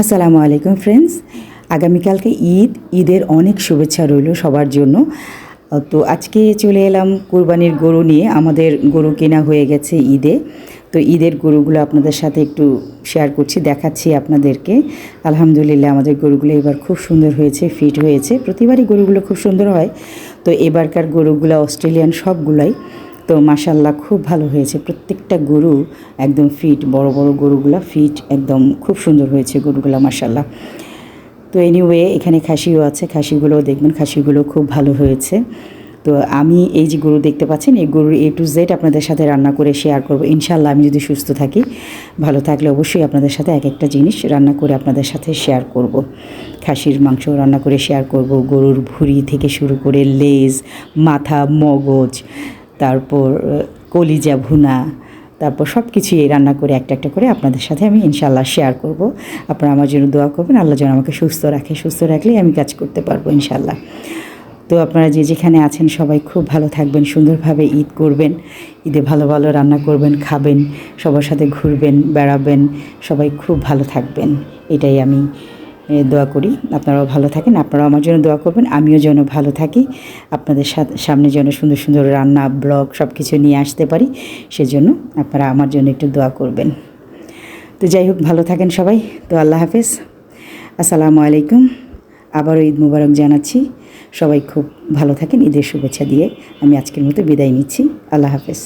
আসসালামু আলাইকুম ফ্রেন্ডস আগামীকালকে ঈদ, ঈদের অনেক শুভেচ্ছা রইল সবার জন্য। তো আজকে চলে এলাম কুরবানির গরু নিয়ে। আমাদের গরু কেনা হয়ে গেছে ঈদে। তো ঈদের গরুগুলো আপনাদের সাথে একটু শেয়ার করছি, দেখাচ্ছি আপনাদেরকে। আলহামদুলিল্লাহ আমাদের গরুগুলো এবার খুব সুন্দর হয়েছে ফিট হয়েছে। প্রতিবারই গরুগুলো খুব সুন্দর হয়। তো এবারকার গরুগুলো অস্ট্রেলিয়ান সবগুলাই। তো মাসাল্লাহ খুব ভালো হয়েছে। প্রত্যেকটা গরু একদম ফিট বড় বড় গরুগুলো ফিট একদম খুব সুন্দর হয়েছে গরুগুলো মাসাল্লাহ তো এনিওয়ে এখানে খাসিও আছে, খাসিগুলোও দেখবেন, খাসিগুলো খুব ভালো হয়েছে। তো আমি এই যে গরু দেখতে পাচ্ছেন, এই গরুর এ টু জেড আপনাদের সাথে রান্না করে শেয়ার করব। ইনশাল্লাহ আমি যদি সুস্থ থাকি, ভালো থাকলে অবশ্যই আপনাদের সাথে এক একটা জিনিস রান্না করে আপনাদের সাথে শেয়ার করব। খাসির মাংস রান্না করে শেয়ার করব, গরুর ভুঁড়ি থেকে শুরু করে লেজ, মাথা, মগজ তারপর কলিজা ভুনা, তারপর সব কিছুই রান্না করে, একটা একটা করে আপনাদের সাথে আমি ইনশাল্লাহ শেয়ার করব। আপনারা আমার জন্য দোয়া করবেন, আল্লাহ যেন আমাকে সুস্থ রাখে। সুস্থ রাখলেই আমি কাজ করতে পারব ইনশাল্লাহ তো আপনারা যে যেখানে আছেন সবাই খুব ভালো থাকবেন, সুন্দরভাবে ঈদ করবেন। ঈদে ভালো ভালো রান্না করবেন, খাবেন, সবার সাথে ঘুরবেন, বেড়াবেন, সবাই খুব ভালো থাকবেন। এটাই আমি দোয়া করি। আপনারাও ভালো থাকেন, আপনারাও আমার জন্য দোয়া করবেন, আমিও যেন ভালো থাকি। আপনাদের সামনে যেন সুন্দর সুন্দর রান্না, ব্লগ সব কিছু নিয়ে আসতে পারি, সেজন্য আপনারা আমার জন্য একটু দোয়া করবেন। তো যাই হোক, ভালো থাকেন সবাই, তো আল্লাহ হাফেজ। আসসালামু আলাইকুম, আবারও ঈদ মুবারক জানাচ্ছি। সবাই খুব ভালো থাকেন, ঈদের শুভেচ্ছা দিয়ে আমি আজকের মতো বিদায় নিচ্ছি। আল্লাহ হাফেজ।